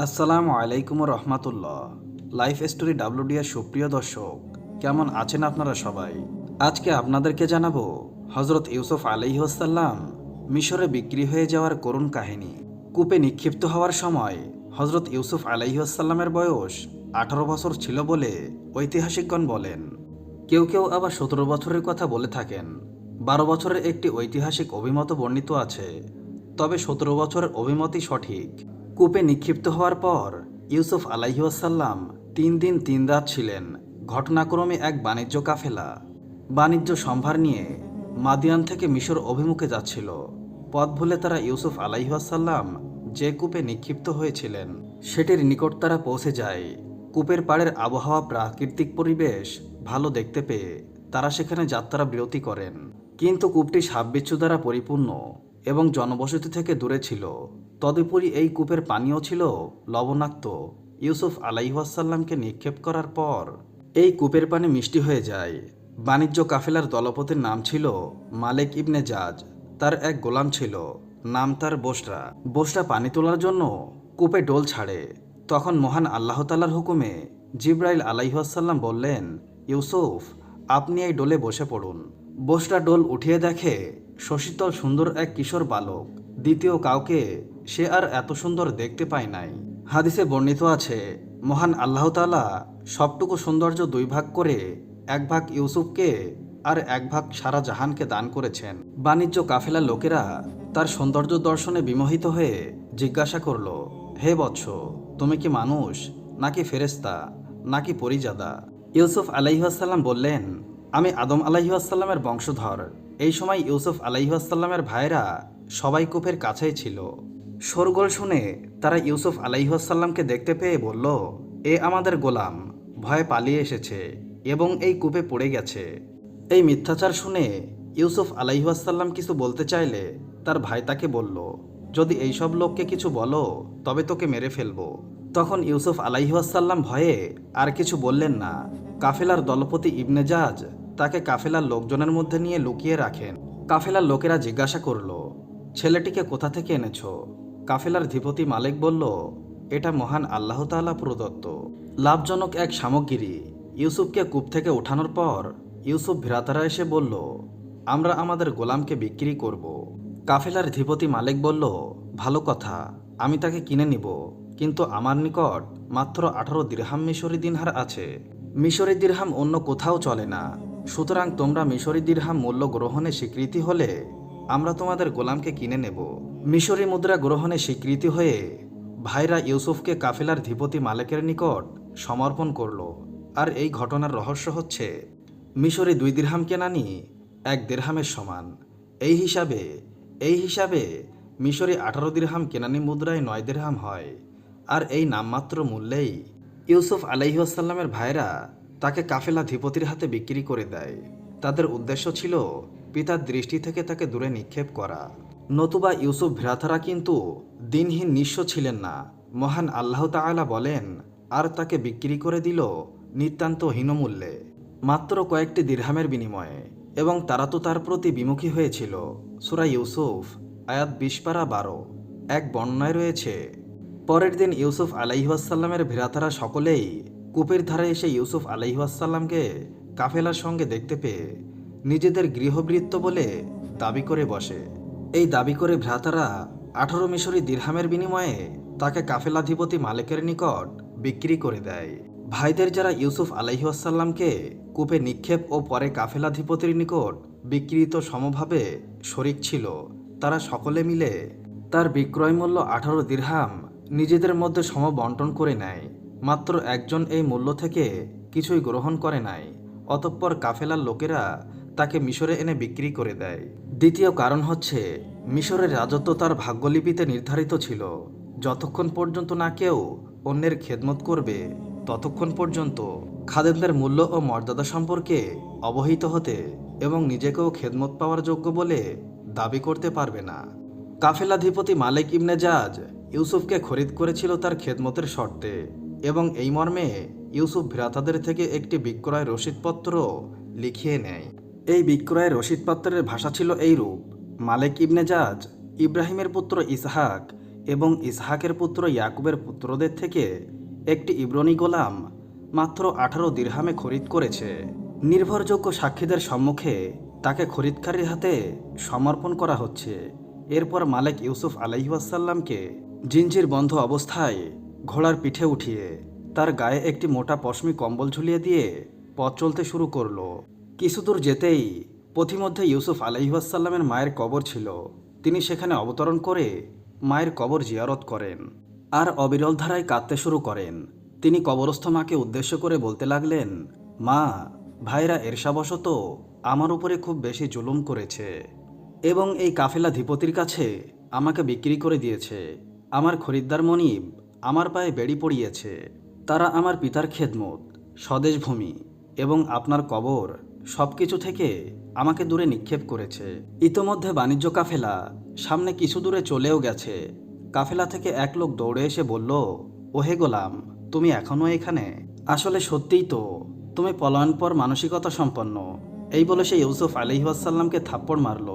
আসসালামু আলাইকুম রহমাতুল্লাহ। লাইফ স্টোরি ডাব্লিউডিয়ার সুপ্রিয় দর্শক, কেমন আছেন আপনারা সবাই? আজকে আপনাদেরকে জানাব হজরত ইউসুফ আলাইহসাল্লাম মিশরে বিক্রি হয়ে যাওয়ার করুণ কাহিনী। কূপে নিক্ষিপ্ত হওয়ার সময় হজরত ইউসুফ আলাইহসাল্লামের বয়স আঠারো বছর ছিল বলে ঐতিহাসিকগণ বলেন। কেউ কেউ আবার সতেরো বছরের কথা বলে থাকেন। বারো বছরের একটি ঐতিহাসিক অভিমত বর্ণিত আছে, তবে সতেরো বছরের অভিমতই সঠিক। কূপে নিক্ষিপ্ত হওয়ার পর ইউসুফ আলাইহাসাল্লাম তিন দিন তিন রাত ছিলেন ঘটনাক্রমে এক বাণিজ্য কাফেলা। বাণিজ্য সম্ভার নিয়ে মাদিয়ান থেকে মিশর অভিমুখে যাচ্ছিল। পথ ভুলে তারা ইউসুফ আলাইহাসাল্লাম যে কূপে নিক্ষিপ্ত হয়েছিলেন, সেটির নিকট তারা পৌঁছে যায়। কূপের পাড়ের আবহাওয়া, প্রাকৃতিক পরিবেশ ভালো দেখতে পেয়ে তারা সেখানে যাত্রা বিরতি করেন। কিন্তু কূপটি সাববিচ্ছু দ্বারা পরিপূর্ণ এবং জনবসতি থেকে দূরে ছিল। তদুপরি এই কূপের পানীয় ছিল লবণাক্ত। ইউসুফ আলাইহাসাল্লামকে নিক্ষেপ করার পর এই কূপের পানি মিষ্টি হয়ে যায়। বাণিজ্য কাফেলার দলপতির নাম ছিল মালেক ইবনে জাজ। তার এক গোলাম ছিল, নাম তার বোসরা। বোসরা পানি তোলার জন্য কূপে ডোল ছাড়ে। তখন মহান আল্লাহ তালার হুকুমে জিব্রাইল আলাইহাসাল্লাম বললেন, ইউসুফ, আপনি এই ডোলে বসে পড়ুন। বোসরা ডোল উঠিয়ে দেখে শশীতল সুন্দর এক কিশোর বালক দ্বিতীয় কাউকে সে আর এত সুন্দর দেখতে পায় নাই। হাদিসে বর্ণিত আছে, মহান আল্লাহ তালা সবটুকু সৌন্দর্য দুই ভাগ করে এক ভাগ ইউসুফকে আর এক ভাগ সারা জাহানকে দান করেছেন। বাণিজ্য কাফেলার লোকেরা তার সৌন্দর্য দর্শনে বিমোহিত হয়ে জিজ্ঞাসা করল, হে বৎস, তুমি কি মানুষ, নাকি ফেরেস্তা নাকি পরিজাদা? ইউসুফ আলাইহাসাল্লাম বললেন, আমি আদম আলাইহাসাল্লামের বংশধর। এই সময় ইউসুফ আলাইহাসাল্লামের ভাইরা সবাই কূপের কাছেই ছিল। শোরগোল শুনে তারা ইউসুফ আলাইহাসাল্লামকে দেখতে পেয়ে বলল, এ আমাদের গোলাম, ভয়ে পালিয়ে এসেছে এবং এই কূপে পড়ে গেছে। এই মিথ্যাচার শুনে ইউসুফ আলাইহাসাল্লাম কিছু বলতে চাইলে তার ভাই তাকে বলল, যদি এইসব লোককে কিছু বলো, তবে তোকে মেরে ফেলব। তখন ইউসুফ আলাইহাসাল্লাম ভয়ে আর কিছু বললেন না। কাফেলার দলপতি ইবনে জাজ তাকে কাফেলার লোকজনের মধ্যে নিয়ে লুকিয়ে রাখেন। কাফেলার লোকেরা জিজ্ঞাসা করল ছেলেটিকে কোথা থেকে এনেছো? কাফেলার ধীপতি মালিক বলল, এটা মহান আল্লাহ তাআলা প্রদত্ত। লাভজনক এক সামগ্রী। ইউসুফকে কূপ থেকে ওঠানোর পর ইউসুফ ভ্রাতারা এসে বলল, আমরা আমাদের গোলামকে বিক্রি করব। কাফেলার ধীপতি মালিক বলল, ভালো কথা, আমি তাকে কিনে নিব। কিন্তু আমার নিকট মাত্র আঠারো দিরহাম মিশরি দিনহার আছে। মিশরি দিরহাম অন্য কোথাও চলে না। সুতরাং তোমরা মিশরি দিরহাম মূল্য গ্রহণে স্বীকৃতি হলে আমরা তোমাদের গোলামকে কিনে নেব। মিশরি মুদ্রা গ্রহণে স্বীকৃতি হয়ে ভাইরা ইউসুফকে কাফেলার ধীপতি মালেকের নিকট সমর্পণ করল। আর এই ঘটনার রহস্য হচ্ছে, মিশরে দুই দিরহাম কেনানি এক দেড়হামের সমান। এই হিসাবে এই হিসাবে মিশরে আঠারো দিরহাম কেনানি মুদ্রায় নয় দিরহাম হয়। আর এই নামমাত্র মূল্যেই ইউসুফ আলাইহাসাল্লামের ভাইরা তাকে কাফেলা ধীপতির হাতে বিক্রি করে দেয়। তাদের উদ্দেশ্য ছিল পিতার দৃষ্টি থেকে তাকে দূরে নিক্ষেপ করা। নতুবা ইউসুফ ভ্রাতারা কিন্তু দিনহীন নিঃস্ব ছিলেন না। মহান আল্লাহ তাআলা বলেন, আর তাকে বিক্রি করে দিল নিতান্ত হীনমূল্যে, মাত্র কয়েকটি দিরহামের বিনিময়ে। এবং তারা তো তার প্রতি বিমুখী হয়েছিল। সুরা ইউসুফ, আয়াত বিশ পারা বারো, এক বর্ণনায় রয়েছে, পরের দিন ইউসুফ আলাইহাসাল্লামের ভ্রাতারা সকলেই কূপের ধারে এসে ইউসুফ আলাইহাসাল্লামকে কাফেলার সঙ্গে দেখতে পেয়ে নিজেদের গৃহবৃত্ত বলে দাবি করে বসে। এই দাবি করে ভ্রাতারা আঠারো মিশরি দিরহামের বিনিময়ে তাকে কাফেলাধিপতি মালিকের নিকট বিক্রি করে দেয়। ভাইদের যারা ইউসুফ আলাইহাসাল্লামকে কূপে নিক্ষেপ ও পরে কাফেলাধিপতির নিকট বিক্রিত সমভাবে শরিক ছিল, তারা সকলে মিলে তার বিক্রয় মূল্য আঠারো দিরহাম নিজেদের মধ্যে সম বন্টন করে নেয়। মাত্র একজন এই মূল্য থেকে কিছুই গ্রহণ করে নাই, অতঃপর কাফেলার লোকেরা তাকে মিশরে এনে বিক্রি করে দেয়। দ্বিতীয় কারণ হচ্ছে, মিশরের রাজত্ব তার ভাগ্যলিপিতে নির্ধারিত ছিল। যতক্ষণ পর্যন্ত না কেউ অন্যের খেদমত করবে, ততক্ষণ পর্যন্ত খাদেমদের মূল্য ও মর্যাদা সম্পর্কে অবহিত হতে এবং নিজেকেও খেদমত পাওয়ার যোগ্য বলে দাবি করতে পারবে না। কাফেলাধিপতি মালিক ইবনে জাজ ইউসুফকে খরিদ করেছিল তার খেদমতের শর্তে এবং এই মর্মে ইউসুফ ভ্রাতাদের থেকে একটি বিক্রয় রসিদপত্র লিখিয়ে নেয়। এই বিক্রয়ের রসিদপত্রের ভাষা ছিল এইরূপ মালিক ইবনে জাজ, ইব্রাহিমের পুত্র ইসহাক এবং ইসহাকের পুত্র ইয়াকুবের পুত্রদের থেকে একটি ইব্রনি গোলাম মাত্র আঠারো দিরহামে খরিদ করেছে। নির্ভরযোগ্য সাক্ষীদের সম্মুখে তাকে খরিদকারীর হাতে সমর্পণ করা হচ্ছে। এরপর মালিক ইউসুফ আলাইহাসাল্লামকে জিঞ্জির বন্ধ অবস্থায় ঘোড়ার পিঠে উঠিয়ে তার গায়ে একটি মোটা পশমি কম্বল ঝুলিয়ে দিয়ে পথ চলতে শুরু করল। কিছুদূর যেতেই পথিমধ্যে ইউসুফ আলাইহাসাল্লামের মায়ের কবর ছিল। তিনি সেখানে অবতরণ করে মায়ের কবর জিয়ারত করেন আর অবিরল ধারায় কাঁদতে শুরু করেন। তিনি কবরস্থ মাকে উদ্দেশ্য করে বলতে লাগলেন, মা, ভাইরা এরশাবশত আমার উপরে খুব বেশি জুলুম করেছে এবং এই কাফেলা ধিপতির কাছে আমাকে বিক্রি করে দিয়েছে। আমার খরিদ্দার মনিব আমার পায়ে বেড়ি পড়িয়েছে। তারা আমার পিতার খেদমত, স্বদেশভূমি এবং আপনার কবর সব কিছু থেকে আমাকে দূরে নিক্ষেপ করেছে। ইতোমধ্যে বাণিজ্য কাফেলা সামনে কিছু দূরে চলেও গেছে। কাফেলা থেকে এক লোক দৌড়ে এসে বলল, ওহে গোলাম, তুমি এখনও এখানে? আসলে সত্যিই তো, তুমি পলায়নপর মানসিকতা সম্পন্ন। এই বলে সে ইউসুফ আলিহাসাল্লামকে থাপ্পড় মারল।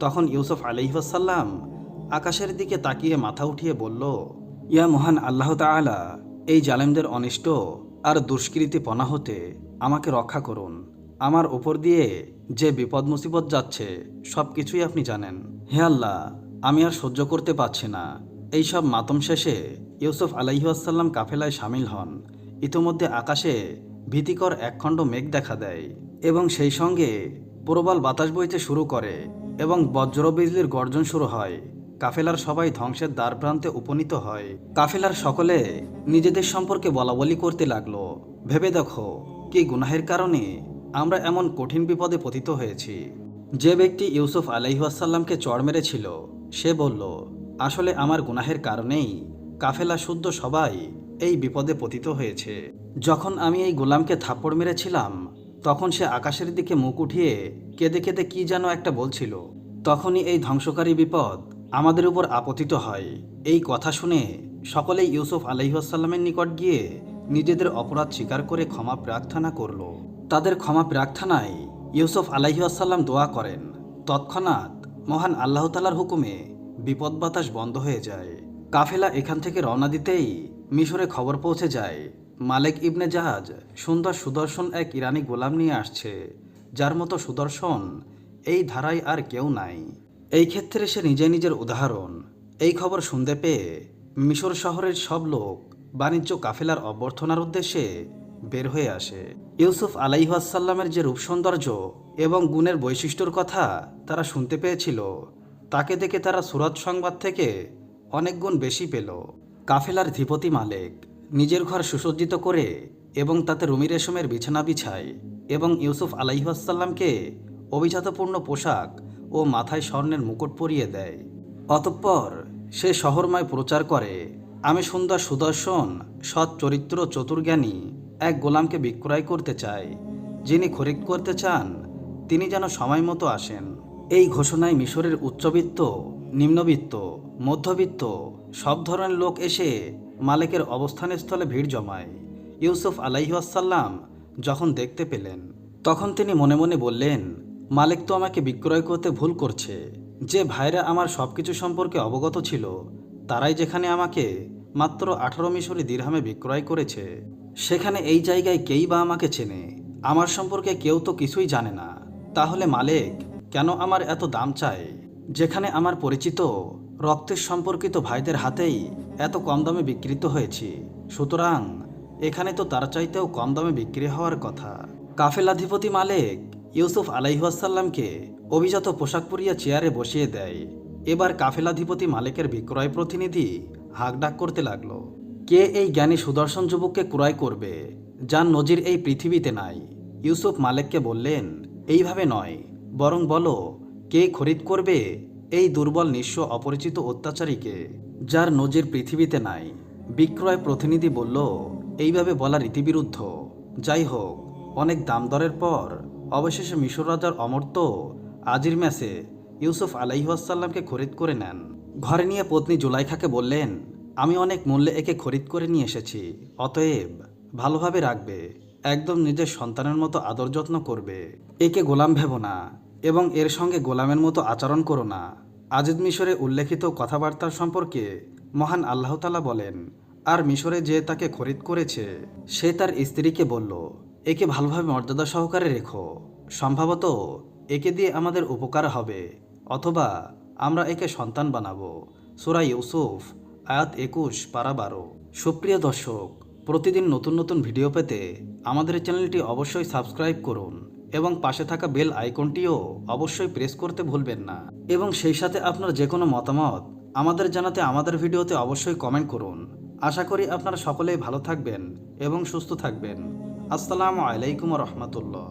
তখন ইউসুফ আলিহাসাল্লাম আকাশের দিকে তাকিয়ে মাথা উঠিয়ে বলল, ইয়া মহান আল্লাহ তাআলা, এই জালেমদের অনিষ্ট আর দুষ্কৃতিপনা হতে আমাকে রক্ষা করুন। আমার ওপর দিয়ে যে বিপদ মুসিবত যাচ্ছে, সব কিছুই আপনি জানেন। হে আল্লাহ, আমি আর সহ্য করতে পারছি না। এইসব মাতম শেষে ইউসুফ আলাইহাসাল্লাম কাফেলায় সামিল হন। ইতোমধ্যে আকাশে ভীতিকর একখণ্ড মেঘ দেখা দেয় এবং সেই সঙ্গে প্রবল বাতাস বইতে শুরু করে এবং বজ্র বিজলির গর্জন শুরু হয়। কাফেলার সবাই ধ্বংসের দ্বার প্রান্তে উপনীত হয়। কাফেলার সকলে নিজেদের সম্পর্কে বলাবলি করতে লাগল। ভেবে দেখো, কি গুনাহের কারণে আমরা এমন কঠিন বিপদে পতিত হয়েছি। যে ব্যক্তি ইউসুফ আলাইহাসাল্লামকে চড় মেরেছিল, সে বলল, আসলে আমার গুনাহের কারণেই কাফেলা শুদ্ধ সবাই এই বিপদে পতিত হয়েছে। যখন আমি এই গোলামকে থাপ্পড় মেরেছিলাম, তখন সে আকাশের দিকে মুখ উঠিয়ে কেঁদে কেঁদে কি যেন একটা বলছিল। তখনই এই ধ্বংসকারী বিপদ আমাদের উপর আপতিত হয়। এই কথা শুনে সকলেই ইউসুফ আলাইহাসাল্লামের নিকট গিয়ে নিজেদের অপরাধ স্বীকার করে ক্ষমা প্রার্থনা করল। তাদের ক্ষমা প্রার্থনায় ইউসুফ আলাইহাসাল্লাম দোয়া করেন। তৎক্ষণাৎ মহান আল্লাহ তালার হুকুমে বিপদ বাতাস বন্ধ হয়ে যায়। কাফেলা এখান থেকে রওনা দিতেই মিশরে খবর পৌঁছে যায়। মালেক ইবনে জাহাজ সুন্দর সুদর্শন এক ইরানি গোলাম নিয়ে আসছে, যার মতো সুদর্শন এই ধারায় আর কেউ নাই। এই ক্ষেত্রে সে নিজে নিজের উদাহরণ। এই খবর শুনতে পেয়ে মিশর শহরের সব লোক বাণিজ্য কাফেলার অভ্যর্থনার উদ্দেশ্যে বের হয়ে আসে। ইউসুফ আলাইহাসাল্লামের যে রূপ সৌন্দর্য এবং গুণের বৈশিষ্ট্যর কথা তারা শুনতে পেয়েছিল, তাকে দেখে তারা সুরত সংবাদ থেকে অনেক গুণ বেশি পেল। কাফেলার ধিপতি মালেক নিজের ঘর সুসজ্জিত করে এবং তাতে রুমি রেশমের বিছানা বিছায় এবং ইউসুফ আলাইহাসাল্লামকে অভিজাতপূর্ণ পোশাক ও মাথায় স্বর্ণের মুকুট পরিয়ে দেয়। অতঃপর সে শহরময় প্রচার করে, আমি সুন্দর সুদর্শন, সৎ চরিত্র চতুর্জ্ঞানী এক গোলামকে বিক্রয় করতে চাই যিনি খরিদ করতে চান, তিনি যেন সময় মতো আসেন। এই ঘোষণায় মিশরের উচ্চবিত্ত, নিম্নবিত্ত, মধ্যবিত্ত, সব ধরনের লোক এসে মালিকের অবস্থানের স্থলে ভিড় জমায়। ইউসুফ আলাইহাসাল্লাম যখন দেখতে পেলেন, তখন তিনি মনে মনে বললেন, মালিক তো আমাকে বিক্রয় করতে ভুল করছে। যে ভাইরা আমার সব কিছু সম্পর্কে অবগত ছিল, তারাই যেখানে আমাকে মাত্র আঠারো মিশরি দিরহামে বিক্রয় করেছে। সেখানে এই জায়গায় কেই বা আমাকে চেনে? আমার সম্পর্কে কেউ তো কিছুই জানে না। তাহলে মালিক, কেন আমার এত দাম চায় যেখানে আমার পরিচিত, রক্তের সম্পর্কিত ভাইদের হাতেই এত কম দামে বিক্রিত হয়েছি। সুতরাং, এখানে তো তার চাইতেও কম দামে বিক্রি হওয়ার কথা। কাফেলাধিপতি মালিক ইউসুফ আলাইহাসাল্লামকে অভিজাত পোশাক পরিয়া চেয়ারে বসিয়ে দেয়। এবার কাফেলাধিপতি মালিকের বিক্রয় প্রতিনিধি হাঁকডাক করতে লাগল। কে এই জ্ঞানী সুদর্শন যুবককে ক্রয় করবে যার নজির এই পৃথিবীতে নাই? ইউসুফ মালিককে বললেন, এইভাবে নয়, বরং বলো, কে খরিদ করবে এই দুর্বল নিঃস্ব অপরিচিত অত্যাচারীকে, যার নজির পৃথিবীতে নাই? বিক্রয় প্রতিনিধি বলল, এইভাবে বলা রীতিবিরুদ্ধ। যাই হোক, অনেক দাম দরের পর, অবশেষে মিশর রাজার অমর্ত্য আজির ম্যাসে ইউসুফ আলাইহাসাল্লামকে খরিদ করে নেন। ঘরে নিয়ে পত্নী জুলাইখাকে বললেন আমি অনেক মূল্যে একে খরিদ করে নিয়ে এসেছি, অতএব ভালোভাবে রাখবে, একদম নিজের সন্তানের মতো আদর যত্ন করবে। একে গোলাম ভেবো না, এবং এর সঙ্গে গোলামের মতো আচরণ করো না। আজিদ মিশরে উল্লেখিত কথাবার্তার সম্পর্কে মহান আল্লাহ তালা বলেন, আর মিশরে যে তাকে খরিদ করেছে, সে তার স্ত্রীকে বলল, একে ভালোভাবে মর্যাদা সহকারে রেখো। সম্ভবত একে দিয়ে আমাদের উপকার হবে, অথবা আমরা একে সন্তান বানাবো। সুরা ইউসুফ আয়াত একুশ, পারা বারো। সুপ্রিয় দর্শক, প্রতিদিন নতুন নতুন ভিডিও পেতে আমাদের চ্যানেলটি অবশ্যই সাবস্ক্রাইব করুন এবং পাশে থাকা বেল আইকনটিও অবশ্যই প্রেস করতে ভুলবেন না। এবং সেই সাথে আপনার যে কোনো মতামত আমাদের জানাতে আমাদের ভিডিওতে অবশ্যই কমেন্ট করুন। আশা করি আপনারা সকলেই ভালো থাকবেন এবং সুস্থ থাকবেন। আসসালামু আলাইকুম রহমতুল্লাহ।